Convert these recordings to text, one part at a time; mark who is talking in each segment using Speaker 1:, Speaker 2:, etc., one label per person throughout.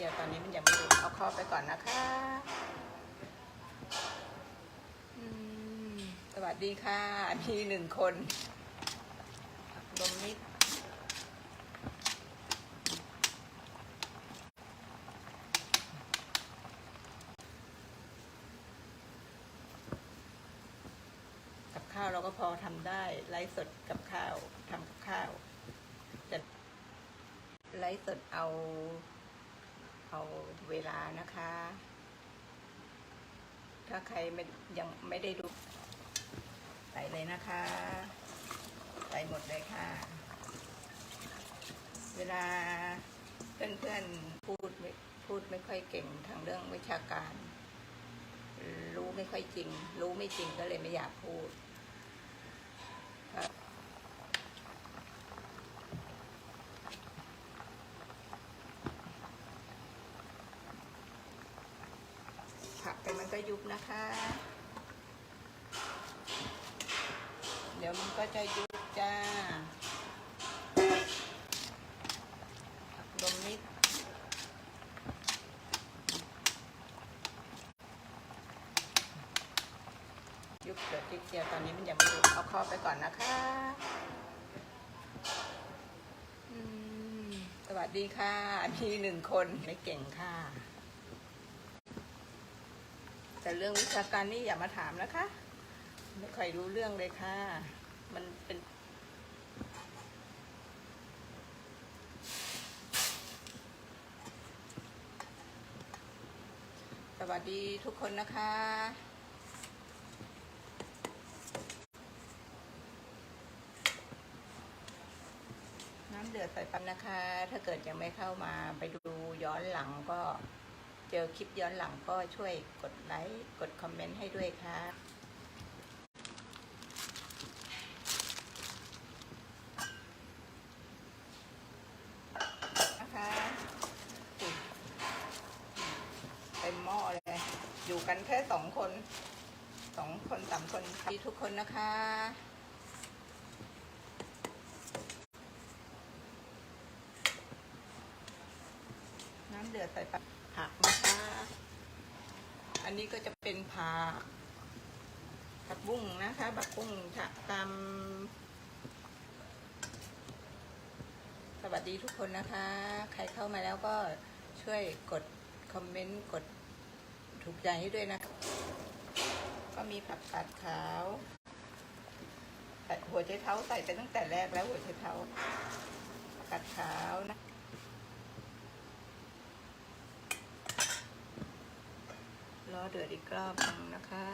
Speaker 1: จียวตอนนี้มันยังไม่รู้เอาเข้าไปก่อนนะคะสวัสดีค่ะ มีหนึ่งคนลมนิดกับข้าวเราก็พอทำได้ ไลฟ์สดกับข้าวทำกับข้าวแต่ไลฟ์สดเอา เอาเวลานะคะ ถ้าใครไม่ยังไม่ได้ดูใส่เลยนะคะ ใส่หมดเลยค่ะ เวลาเพื่อนๆพูดไม่พูดไม่ค่อยเก่งทางเรื่องวิชาการ รู้ไม่ค่อยจริง รู้ไม่จริงก็เลยไม่อยากพูดครับ ผัก ไปมันก็ยุบนะคะ เดี๋ยวมันก็จะยุบจ้าลมนิดยุบเดือดเจียวตอนนี้มันยังไม่ยุบเอาเข้าไปก่อนนะคะสวัสดีค่ะ มีหนึ่งคนไม่เก่งค่ะ แต่เรื่องวิชาการนี่อย่ามาถามนะคะ ไม่ค่อยรู้เรื่องเลยค่ะ มันเป็น สวัสดีทุกคนนะคะน้ำเดือดใส่ปั๊มนะคะ ถ้าเกิดยังไม่เข้ามาไปดูย้อนหลังก็ เจอคลิปย้อนหลังก็ช่วยกดไลค์ กดคอมเมนต์ให้ด้วยค่ะนะคะอุ๊ยเต็มหม้อเลย อยู่กันแค่สองคนสองคนสามคนดีทุกคนนะคะน้ำเดือดใส่ผักนะคะ อันนี้ก็จะเป็นผักผักบุ้งนะคะผักบุ้งค่ะตามสวัสดีทุกคนนะคะ ใครเข้ามาแล้วก็ช่วยกดคอมเมนต์กดถูกใจให้ด้วยนะคะก็มีผักกาดขาวใส่หัวใจเท้าใส่ไปตั้งแต่แรกแล้วหัวใจเท้าผักกาดขาวนะ รอ เดือดอีกรอบหนึงนะคะ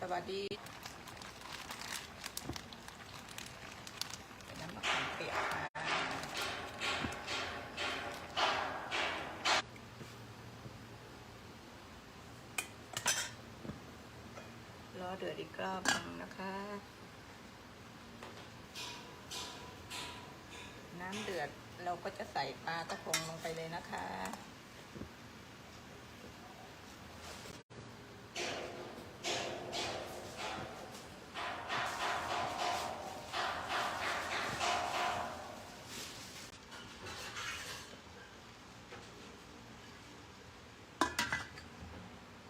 Speaker 1: สวัสดีน้ำมะขามเปียกค่ะรอเดือดอีกรอบหนึงนะคะำเดือด เราก็จะใส่ปลากระพงลงไปเลยนะคะ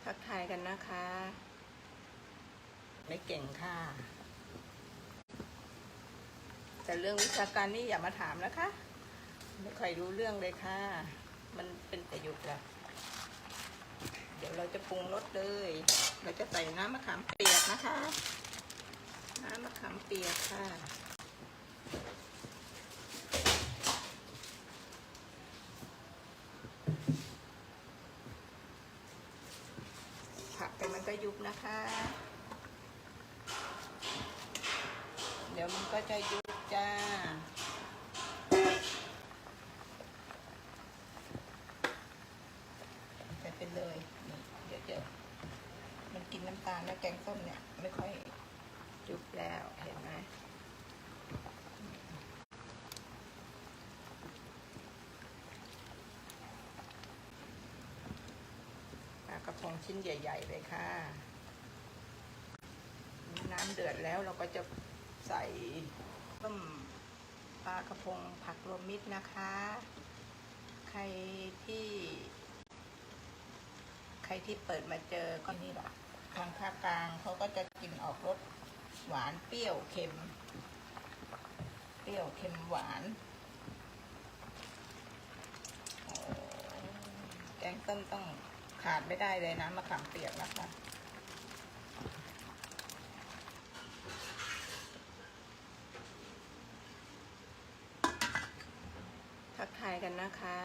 Speaker 1: ทักทายกันนะคะ ไม่เก่งค่ะ แต่เรื่องวิชาการนี่อย่ามาถามนะคะ ไม่ค่อยรู้เรื่องเลยค่ะ มันเป็นประโยชน์แหละเดี๋ยวเราจะปรุงรสเลย เราจะใส่น้ำมะขามเปียกนะคะ น้ำมะขามเปียกค่ะผักไปมันก็ยุบนะคะ เดี๋ยวมันก็จะยุบ จ้า ใส่ไปเลยนี่เดี๋ยวจะมันกินน้ำตาลแล้วแกงส้มเนี่ย ไม่ค่อยยุบแล้วเห็นไหมปลากระพงชิ้นใหญ่ ๆ เลยค่ะ น้ำเดือดแล้วเราก็จะใส่ ต้มปลากระพงผักรวมมิตรนะคะ ใครที่ ใครที่เปิดมาเจอก็นี่แหละทางภาคกลางเขาก็จะกินออกรสหวานเปรี้ยวเค็ม เปรี้ยวเค็มหวานแกงส้มต้องขาดไม่ได้เลยนะมะขามเปียกนะคะ ทักทายกันนะคะ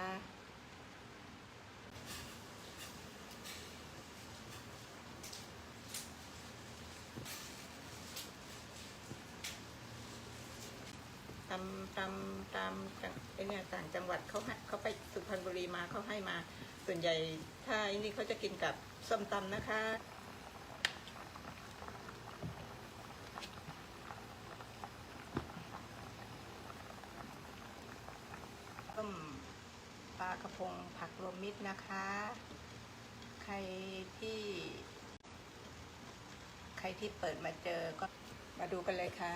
Speaker 1: ตามตามตามจังไอเนี่ยต่างจังหวัดเขาให้เขาไปสุพรรณบุรีมาเขาให้มา ส่วนใหญ่ถ้าไอ้นี่เขาจะกินกับส้มตำนะคะ ต้มปลากระพงผักรวมมิตรนะคะ ใครที่ ใครที่เปิดมาเจอก็มาดูกันเลยค่ะ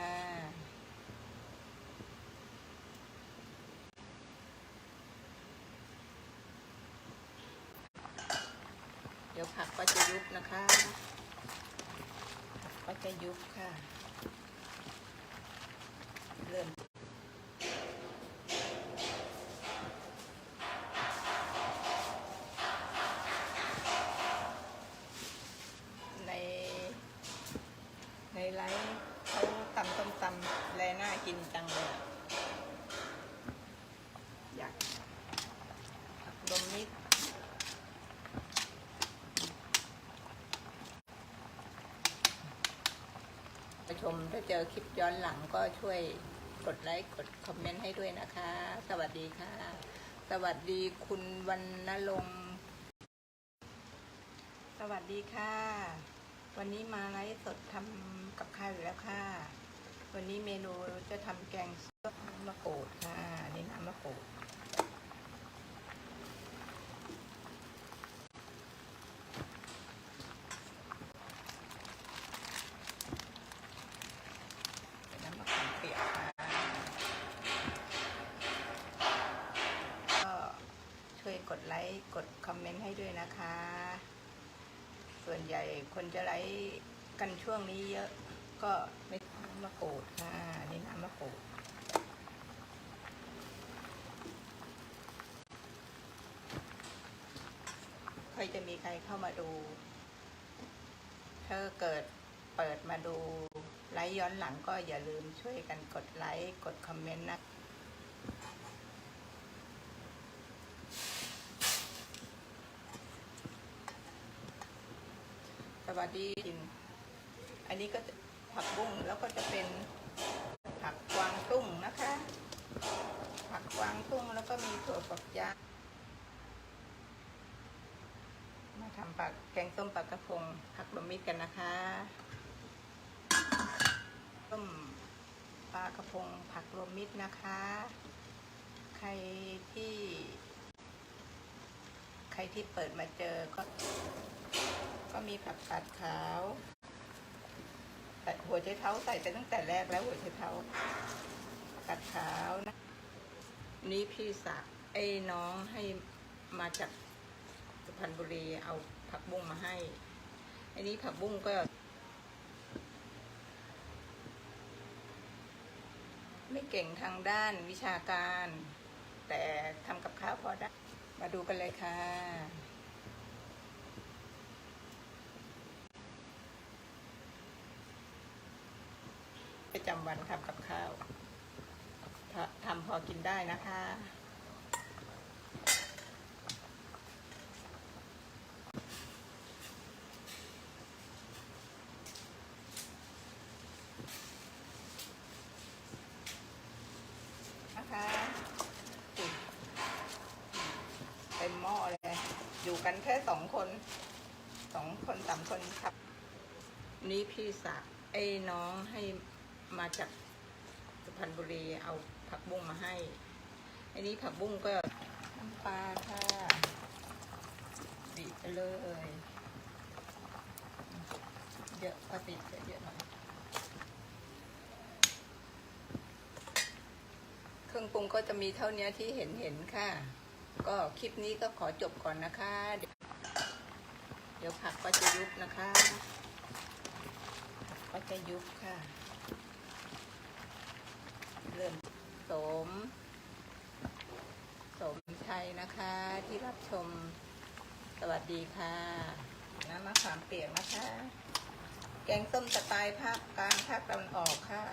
Speaker 1: เดี๋ยวผักก็จะยุบนะคะ ผักก็จะยุบค่ะ เริ่ม ในในไลฟ์เขาตำต้มตำแลน่ากินจังเลยอะอยากผักรวมมิตรผู้ ชม ถ้าเจอคลิปย้อนหลังก็ช่วยกดไลค์กดคอมเมนต์ให้ด้วยนะคะ สวัสดีค่ะ สวัสดีคุณวรรณรงค์สวัสดีค่ะ วันนี้มาไลฟ์สดทำกับข้าวอยู่แล้วค่ะ วันนี้เมนูจะทำแกงส้มมะกรูดค่ะอันนี่น้ำมะกรูดเป็นน้ำมะขามเปียกค่ะก็ช่วยกด ไลค์กดคอมเมนต์ให้ด้วยนะคะ ส่วนใหญ่คนจะไลฟ์กันช่วงนี้เยอะก็ไม่น้ำมะกรูดค่ะนี่น้ำมะกรูดค่อยจะมีใครเข้ามาดูถ้าเกิดเปิดมาดูไลฟ์ย้อนหลังก็อย่าลืมช่วยกันกดไลค์กดคอมเมนต์นะ วัสดีกิน อันนี้ก็ผักบุ้งแล้วก็จะเป็นผักกวางตุ้งนะคะ ผักกวางตุ้งแล้วก็มีถั่วฝักยาวมาทำปลาแกงส้มปลากระพงผักบะมิตรกันนะคะต้มปลากระพงผักรวมมิตรนะคะ ใครที่ ใครที่เปิดมาเจอก็ ก็มีผักกาดขาวแต่หัวใจเท้าใส่ไปตั้งแต่แรกแล้วหัวใจเท้าผักกาดขาวนะนี่พี่สักไอ้น้องให้มาจากสุพรรณบุรีเอาผักบุ้งมาให้อันนี้ผักบุ้งก็ ไม่เก่งทางด้านวิชาการ แต่ทำกับข้าวพอได้ มาดูกันเลยค่ะ ประจำวันทำกับข้าวทำพอกินได้นะคะนะคะเต็มหม้อเลย อยู่กันแค่สองคนสองคนสามคนครับ นี่พี่สักดิ์ไอ้น้องให้ มาจากสุพรรณบุรีเอาผักบุ้งมาให้ อันนี้ผักบุ้งก็น้ำปลาค่ะดิเลย เยอะพอติดเยอะหน่อยเครื่องปรุงก็จะมีเท่านี้ที่เห็นเห็นค่ะ ก็คลิปนี้ก็ขอจบก่อนนะคะ เดี๋ยวผักก็จะยุบนะคะก็จะยุบค่ะ เริ่มสม สมชัยนะคะที่รับชมสวัสดีค่ะน้ำมะขามเปียกนะคะ แกงส้มสไตล์ภาคกลางภาคตะวันออกค่ะ